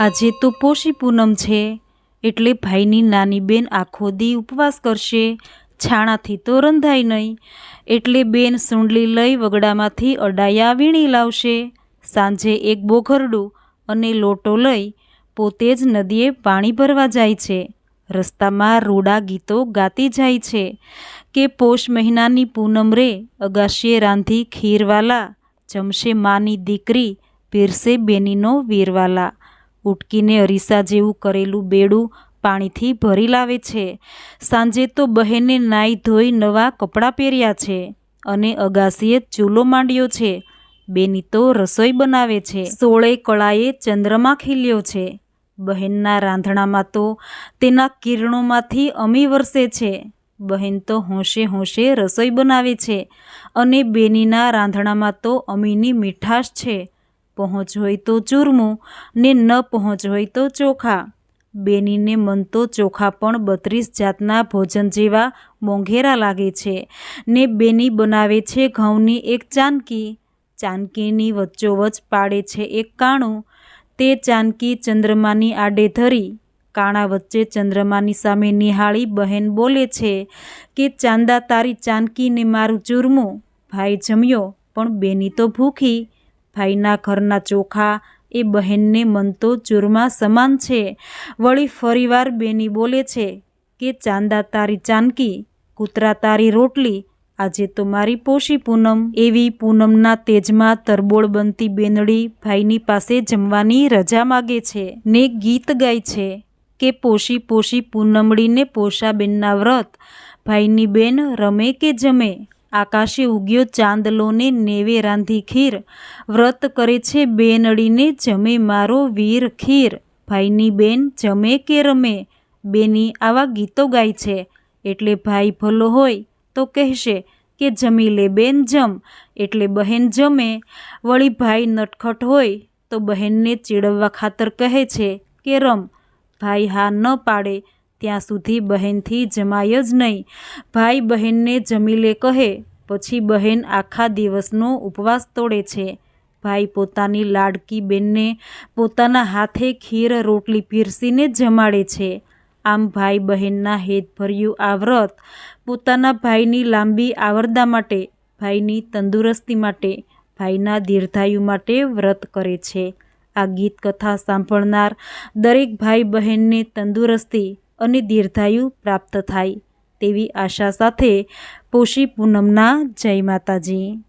આજે તો પોષી પૂનમ છે, એટલે ભાઈની નાની બેન આખો દી ઉપવાસ કરશે, છાણાથી તો રંધાય નહીં. એટલે બેન સુંડલી લઈ વગડામાંથી અડાયા વીણી લાવશે. સાંજે એક બોઘરડું અને લોટો લઈ પોતે જ નદીએ પાણી ભરવા જાય છે. રસ્તામાં રૂડા ગીતો ગાતી જાય છે કે પોષ મહિનાની પૂનમ રે અગાશીએ રાંધી ખીરવાલા, જમશે માની દીકરી, પીરસે બેનીનો વીરવાલા. ઉટકીને અરીસા જેવું કરેલું બેડું પાણીથી ભરી લાવે છે. સાંજે તો બહેને નાઈ ધોઈ નવા કપડાં પહેર્યા છે અને અગાસીએ ચૂલો માંડ્યો છે. બેની તો રસોઈ બનાવે છે. સોળે કળાએ ચંદ્રમા ખીલ્યો છે. બહેનના રાંધણામાં તો તેના કિરણોમાંથી અમી વરસે છે. બહેન તો હોંશે હોંશે રસોઈ બનાવે છે અને બેનીના રાંધણામાં તો અમીની મીઠાશ છે. પહોંચ હોય તો ચૂરમું ને ન પહોંચ હોય તો ચોખા. બેનીને મન તો ચોખા પણ બત્રીસ જાતના ભોજન જેવા મોંઘેરા લાગે છે ને બેની બનાવે છે ઘઉંની એક ચાનકી. ચાનકીની વચ્ચોવચ પાડે છે એક કાણું. તે ચાનકી ચંદ્રમાની આડે ધરી. કાણા વચ્ચે ચંદ્રમાની સામે નિહાળી બહેન બોલે છે કે, ચાંદા તારી ચાનકીને મારું ચૂરમું. ભાઈ જમ્યો, પણ બેની તો ભૂખી. ભાઈના ઘરના ચોખા એ બહેનને મન તો ચૂરમા સમાન છે. વળી ફરીવાર બેની બોલે છે કે, ચાંદા તારી ચાનકી, કૂતરા તારી રોટલી, આજે તો મારી પોષી પૂનમ. એવી પૂનમના તેજમાં તરબોળ બનતી બેનડી ભાઈની પાસે જમવાની રજા માગે છે ને ગીત ગાય છે કે, પોષી પોષી પૂનમડીને પોષાબેનના વ્રત. ભાઈની બેન રમે કે જમે? આકાશે ઉગ્યો ચાંદલોને નેવે રાંધી ખીર. વ્રત કરે છે બેનડીને, જમે મારો વીર ખીર. ભાઈની બેન, જમે કે રમે? બેની આવા ગીતો ગાય છે. એટલે ભાઈ ભલો હોય તો કહેશે કે જમી લે બેન જમ. એટલે બહેન જમે. વળી ભાઈ નટખટ હોય તો બહેનને ચીડવવા ખાતર કહે છે કે રમ. ભાઈ હા ન પાડે. ત્યાં સુધી બહેનથી જમાય જ નહીં. ભાઈ બહેનને જમી લે કહે, પછી બહેન આખા દિવસનો ઉપવાસ તોડે છે. ભાઈ પોતાની લાડકી બેનને પોતાના હાથે ખીર, રોટલી પીરસીને જમાડે છે. આમ ભાઈ બહેનના હેતભર્યું આ વ્રત પોતાના ભાઈની લાંબી આવરદા માટે, ભાઈની તંદુરસ્તી માટે, ભાઈના દીર્ઘાયુ માટે વ્રત કરે છે. આ ગીત કથા સાંભળનાર દરેક ભાઈ બહેનને તંદુરસ્તી અને દીર્ઘાયુ પ્રાપ્ત થાય તેવી આશા સાથે પોષી પૂનમના જય માતાજી.